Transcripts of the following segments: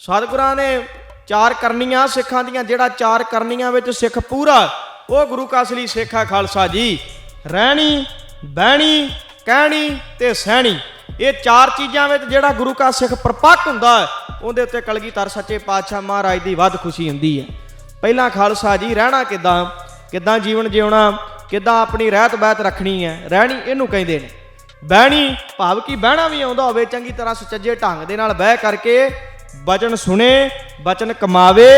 ਸਤਿਗੁਰਾਂ ਨੇ ਚਾਰ ਕਰਨੀਆਂ ਸਿੱਖਾਂ ਦੀਆਂ, ਜਿਹੜਾ ਚਾਰ ਕਰਨੀਆਂ ਵਿੱਚ ਸਿੱਖ ਪੂਰਾ, ਉਹ ਗੁਰੂ ਕਾ ਅਸਲੀ ਸਿੱਖ ਹੈ ਖਾਲਸਾ ਜੀ। ਰਹਿਣੀ, ਬਹਿਣੀ, ਕਹਿਣੀ ਤੇ ਸਹਿਣੀ। ਇਹ ਚਾਰ ਚੀਜ਼ਾਂ ਵਿੱਚ ਜਿਹੜਾ ਗੁਰੂ ਕਾ ਸਿੱਖ ਪਰਪੱਕ ਹੁੰਦਾ ਉਹਦੇ ਉੱਤੇ ਕਲਗੀਧਰ ਸੱਚੇ ਪਾਤਸ਼ਾਹ ਮਹਾਰਾਜ ਦੀ ਵੱਧ ਖੁਸ਼ੀ ਹੁੰਦੀ ਹੈ। ਪਹਿਲਾਂ ਖਾਲਸਾ ਜੀ ਰਹਿਣਾ ਕਿਦਾਂ? ਕਿਦਾਂ ਜੀਵਨ ਜਿਉਣਾ? ਕਿਦਾਂ ਆਪਣੀ ਰਹਿਤ ਬਹਿਤ ਰੱਖਣੀ ਹੈ? ਰਹਿਣੀ ਇਹਨੂੰ ਕਹਿੰਦੇ ਨੇ। ਬਹਿਣੀ, ਭਾਵ ਕਿ ਬਹਿਣਾ ਵੀ ਆਉਂਦਾ ਹੋਵੇ, ਚੰਗੀ ਤਰ੍ਹਾਂ ਸੁਚੱਜੇ ਢੰਗ ਦੇ ਨਾਲ ਬਹਿ ਕਰਕੇ ਬਚਨ ਸੁਣੇ, ਬਚਨ ਕਮਾਵੇ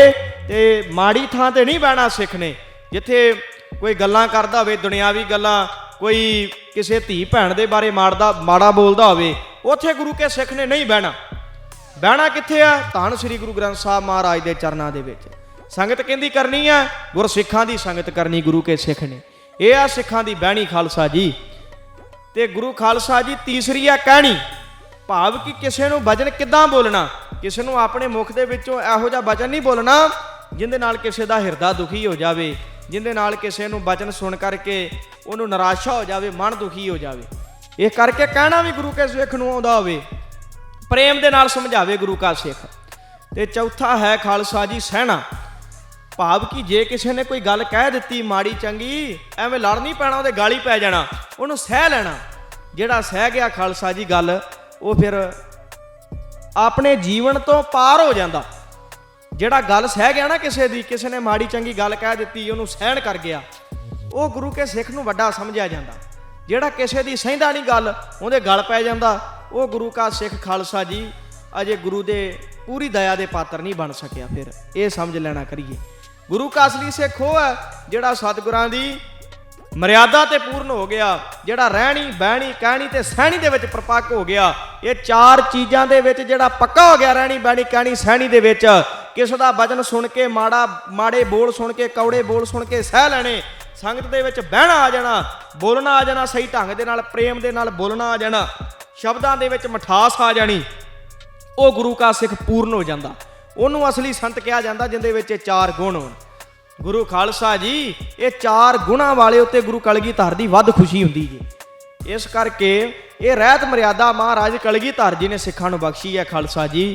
ਤੇ ਮਾੜੀ ਥਾਂ ਤੇ ਨਹੀਂ ਬਹਿਣਾ ਸਿੱਖ ਨੇ ਜਿੱਥੇ ਕੋਈ ਗੱਲਾਂ ਕਰਦਾ ਹੋਵੇ, ਦੁਨਿਆਵੀ ਗੱਲਾਂ, ਕੋਈ ਕਿਸੇ ਧੀ ਭੈਣ ਦੇ ਬਾਰੇ ਮਾਰਦਾ, ਮਾੜਾ ਬੋਲਦਾ ਹੋਵੇ, ਉੱਥੇ ਗੁਰੂ ਕੇ ਸਿੱਖ ਨੇ ਨਹੀਂ ਬਹਿਣਾ। ਬਹਿਣਾ ਕਿੱਥੇ ਆ? ਧੰਨ ਸ੍ਰੀ ਗੁਰੂ ਗ੍ਰੰਥ ਸਾਹਿਬ ਮਹਾਰਾਜ ਦੇ ਚਰਨਾਂ ਦੇ ਵਿੱਚ। ਸੰਗਤ ਕਹਿੰਦੀ ਕਰਨੀ ਆ, ਗੁਰਸਿੱਖਾਂ ਦੀ ਸੰਗਤ ਕਰਨੀ ਗੁਰੂ ਕੇ ਸਿੱਖ ਨੇ ਇਹ ਆ ਸਿੱਖਾਂ ਦੀ ਬਹਿਣੀ ਖਾਲਸਾ ਜੀ। ਤੇ ਗੁਰੂ ਖਾਲਸਾ ਜੀ ਤੀਸਰੀ ਆ ਕਹਿਣੀ, ਭਾਵ ਕਿ ਕਿਸੇ ਨੂੰ ਵਜਨ ਕਿੱਦਾਂ ਬੋਲਣਾ? ਕਿਸੇ ਨੂੰ ਆਪਣੇ ਮੁਖ ਦੇ ਵਿੱਚੋਂ ਇਹੋ ਜਿਹਾ ਵਚਨ ਨਹੀਂ ਬੋਲਣਾ ਜਿਹਦੇ ਨਾਲ ਕਿਸੇ ਦਾ ਹਿਰਦਾ ਦੁਖੀ ਹੋ ਜਾਵੇ ਜਿਹਦੇ ਨਾਲ ਕਿਸੇ ਨੂੰ ਵਚਨ ਸੁਣ ਕਰਕੇ ਉਹਨੂੰ ਨਿਰਾਸ਼ਾ ਹੋ ਜਾਵੇ, ਮਨ ਦੁਖੀ ਹੋ ਜਾਵੇ। ਇਹ ਕਰਕੇ ਕਹਿਣਾ ਵੀ ਗੁਰੂ ਕੇ ਸਿੱਖ ਨੂੰ ਆਉਂਦਾ ਹੋਵੇ, ਪ੍ਰੇਮ ਦੇ ਨਾਲ ਸਮਝਾਵੇ ਗੁਰੂ ਕਾ ਸਿੱਖ। ਤੇ ਚੌਥਾ ਹੈ ਖਾਲਸਾ ਜੀ ਸਹਿਣਾ। ਭਾਵ ਕਿ ਜੇ ਕਿਸੇ ਨੇ ਕੋਈ ਗੱਲ ਕਹਿ ਦਿੱਤੀ ਮਾੜੀ ਚੰਗੀ, ਐਵੇਂ ਲੜ ਨਹੀਂ ਪੈਣਾ, ਉਹਦੇ ਗਾਲੀ ਪੈ ਜਾਣਾ, ਉਹਨੂੰ ਸਹਿ ਲੈਣਾ। ਜਿਹੜਾ ਸਹਿ ਗਿਆ ਖਾਲਸਾ ਜੀ ਗੱਲ, ਉਹ ਫਿਰ ਆਪਣੇ ਜੀਵਨ ਤੋਂ ਪਾਰ ਹੋ ਜਾਂਦਾ। ਜਿਹੜਾ ਗੱਲ ਸਹਿ ਗਿਆ ਨਾ ਕਿਸੇ ਦੀ, ਕਿਸੇ ਨੇ ਮਾੜੀ ਚੰਗੀ ਗੱਲ ਕਹਿ ਦਿੱਤੀ, ਉਹਨੂੰ ਸਹਿਣ ਕਰ ਗਿਆ, ਉਹ ਗੁਰੂ ਕੇ ਸਿੱਖ ਨੂੰ ਵੱਡਾ ਸਮਝਿਆ ਜਾਂਦਾ। ਜਿਹੜਾ ਕਿਸੇ ਦੀ ਸਹਿੰਦਾ ਨਹੀਂ ਗੱਲ, ਉਹਦੇ ਗਲ ਪੈ ਜਾਂਦਾ। ਉਹ ਗੁਰੂ ਕਾ ਸਿੱਖ ਖਾਲਸਾ ਜੀ, ਅਜੇ ਗੁਰੂ ਦੇ ਪੂਰੀ ਦਇਆ ਦੇ ਪਾਤਰ ਨਹੀਂ ਬਣ ਸਕਿਆ ਫਿਰ। ਇਹ ਸਮਝ ਲੈਣਾ ਕਰੀਏ। ਗੁਰੂ ਕਾ ਅਸਲੀ ਸਿੱਖ ਉਹ ਹੈ ਜਿਹੜਾ ਸਤਿਗੁਰਾਂ ਦੀ ਮਰਿਆਦਾ ਤੇ ਪੂਰਨ ਹੋ ਗਿਆ, ਜਿਹੜਾ ਰਹਿਣੀ, ਬਹਿਣੀ, ਕਹਿਣੀ ਤੇ ਸਹਿਣੀ ਦੇ ਵਿੱਚ ਪਰਪੱਕ ਹੋ ਗਿਆ, ਇਹ ਚਾਰ ਚੀਜ਼ਾਂ ਦੇ ਵਿੱਚ ਜਿਹੜਾ ਪੱਕਾ ਹੋ ਗਿਆ, ਰਹਿਣੀ, ਬਹਿਣੀ, ਕਹਿਣੀ, ਸਹਿਣੀ ਦੇ ਵਿੱਚ, ਕਿਸ ਦਾ ਵਚਨ ਸੁਣ ਕੇ ਮਾੜਾ, ਮਾੜੇ ਬੋਲ ਸੁਣ ਕੇ, ਕੌੜੇ ਬੋਲ ਸੁਣ ਕੇ ਸਹਿ ਲੈਣੇ, ਸੰਗਤ ਦੇ ਵਿੱਚ ਬਹਿਣਾ ਆ ਜਾਣਾ, ਬੋਲਣਾ ਆ ਜਾਣਾ, ਸਹੀ ਢੰਗ ਦੇ ਨਾਲ, ਪ੍ਰੇਮ ਦੇ ਨਾਲ ਬੋਲਣਾ ਆ ਜਾਣਾ, ਸ਼ਬਦਾਂ ਦੇ ਵਿੱਚ ਮਠਾਸ ਆ ਜਾਣੀ, ਉਹ ਗੁਰੂ ਕਾ ਸਿੱਖ ਪੂਰਨ ਹੋ ਜਾਂਦਾ, ਉਹਨੂੰ ਅਸਲੀ ਸੰਤ ਕਿਹਾ ਜਾਂਦਾ, ਜਿੰਦੇ ਵਿੱਚ ਇਹ ਚਾਰ ਗੁਣ ਹੋਣ। ਗੁਰੂ ਖਾਲਸਾ ਜੀ, ਇਹ ਚਾਰ ਗੁਣਾਂ ਵਾਲੇ ਉੱਤੇ ਗੁਰੂ ਕਲਗੀਧਰ ਦੀ ਵੱਧ ਖੁਸ਼ੀ ਹੁੰਦੀ ਜੀ। ਇਸ ਕਰਕੇ ਇਹ ਰਹਿਤ ਮਰਿਆਦਾ ਮਹਾਰਾਜ ਕਲਗੀਧਰ ਜੀ ਨੇ ਸਿੱਖਾਂ ਨੂੰ ਬਖਸ਼ੀ ਹੈ ਖਾਲਸਾ ਜੀ।